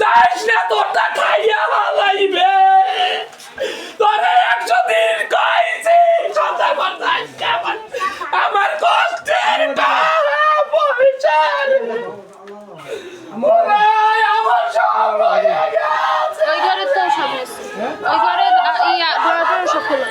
যাইস না তোরটা খাইয়া হালাইবে তোরে একশো দিন কইছি সন্ধ্যা করতাস কেমন আমার কষ্টের পরিচয় আমার সব হয়ে গেছে। ওই ঘরে তো সব ওই ঘরে ইয়া ঘরে সব খোলা।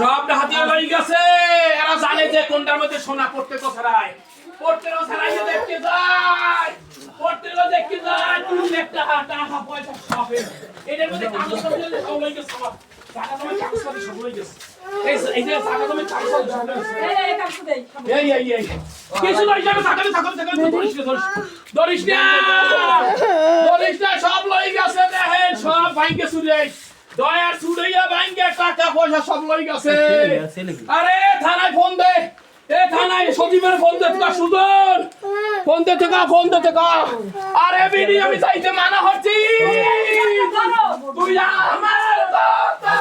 সব হাতিয়ে হয়ে গেছে। এরা জানে যে কোনটার মধ্যে সোনা পড়তে তো ছাড়াই। পড়তে তো ছাড়াই দেখতে যায়। পড়তে তো দেখতে যায়। তুমি একটা টাকা পয়সা সব এটার মধ্যে কাগজ সব হয়ে গেছে সব টাকা তোমার কাগজ সব হয়ে গেছে। এই এই যে টাকা তোমার কাগজ সব হয়ে গেছে। এই, এই, দেই। এই এই এই কিছু নয় যাবে থাকলে থাকলে থাকলে ধরিস না ধরিস না। ধরিস না। সব লই গেছে দেখেন সব ভাঙ্গে চুরে। দয়ার চুড়াইয়া ভাঙ্গে টাকা পয়সা সব লই গেছে আরে থানায় ফোন দে এ থানায় সচিবের ফোন দে তোকা সুদর ফোন দে তোকা ফোন দে তোকা আরে বিডি আমি চাইতে মানা হচ্ছি তুই আমার কথা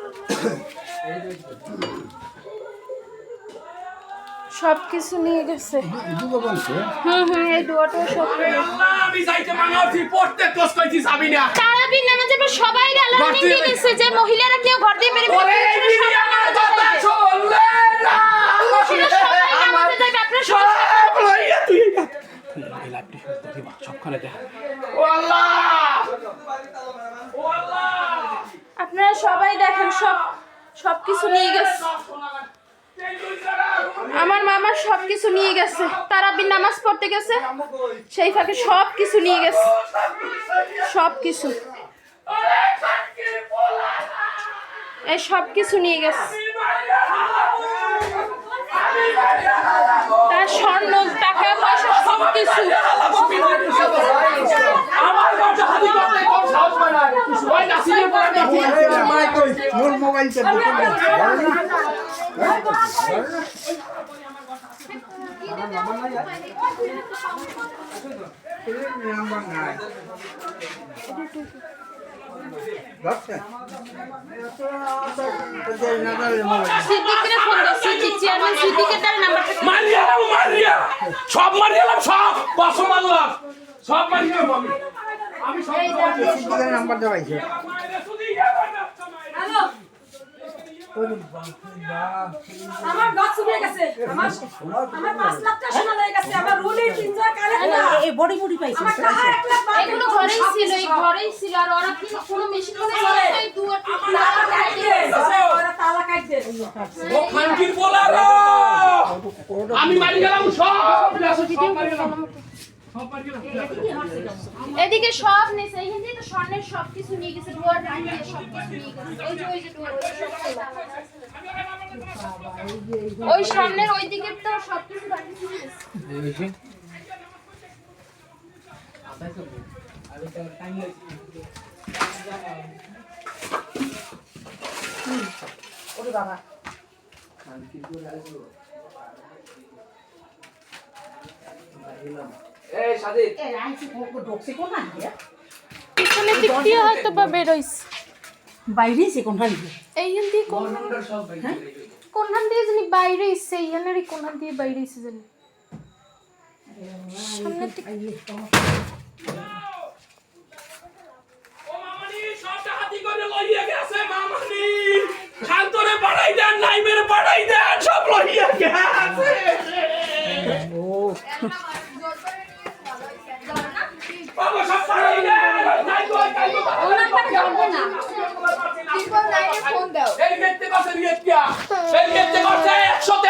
শোনো না সবকিছু নিয়ে গেছে। হুম হুম এই দুয়াটা সব নিয়ে। আল্লাহ, আমি যাইতে মানা পড়তে ক্লোজ কইছি যাবি না। তারাবির নামাজে পর সবাই ঘর দিয়ে গেছে যে মহিলারা কেউ ঘর দিয়ে। ওরে বিডি আমার কথা শুনলে না সবাই নামাজে যাবে, আপনারা সবাই- সব তুই এই লাইভটি দিবা সবখানে দেখ। ও আল্লাহ ও আল্লাহ আপনারা সবাই দেখেন, সব সবকিছু নিয়ে গেছে। আমার মামা সবকিছু নিয়ে গেছে। তারাবির নামাজ পড়তে গেছে। সেই ফাঁকে সব কিছু নিয়ে গেছে। সব কিছু এই সব কিছু নিয়ে গেছে। তার স্বর্ণ, টাকা, পয়সা সব কিছু মারিয়া মারিয়া! সব মারিয়ালাম সব। কসম মারলাম। সব আমি সব নাম্বার দেওয়াইছে হ্যালো। আমার গাছ চুরিয়ে গেছে। আমার আমার পাঁচ লাখ টাকা সোনা লেগে গেছে। আমার রুলি কিনজা কানে এই বড়ি মুড়ি পাইছে। আমার টাকা এক লাখ বাদ এগুলো ঘরেই ছিল এই ঘরেই ছিল। আর ওরা কি কোনো মেশিন করে এই দুয়ার তালা কাটছে ওরা তালা কাটছে ও খানকির বলারো! আমি মারি গেলাম সব মারি গেলাম। এদিকে সব এইখান থেকে তো স্বর্ণের সব কিছু নিয়ে গেছে সব কিছু নিয়ে গেছে। ওই যে ওই যে ওই ওই দিকে তো সব কিছু ঢুকছে কোন দিক দিয়ে হয়তো বা বেরোইছে বাইরে সে কোনখান এইখান দিয়ে কোন কোনখান দিয়ে জানি বাইরে এসছে এইখানেরই কোনখান বাইরে এসে জানি। সামনের দিকে ও মামানি সবটা হাতি করে লইয়া গেছে শান্তরে বাড়াই দেন নাইমের বাড়াই দেন সব লইয়া গেছে। ফোন দাও এই দেখতে পাচ্ছে এই দেখতে পাচ্ছে একশোতে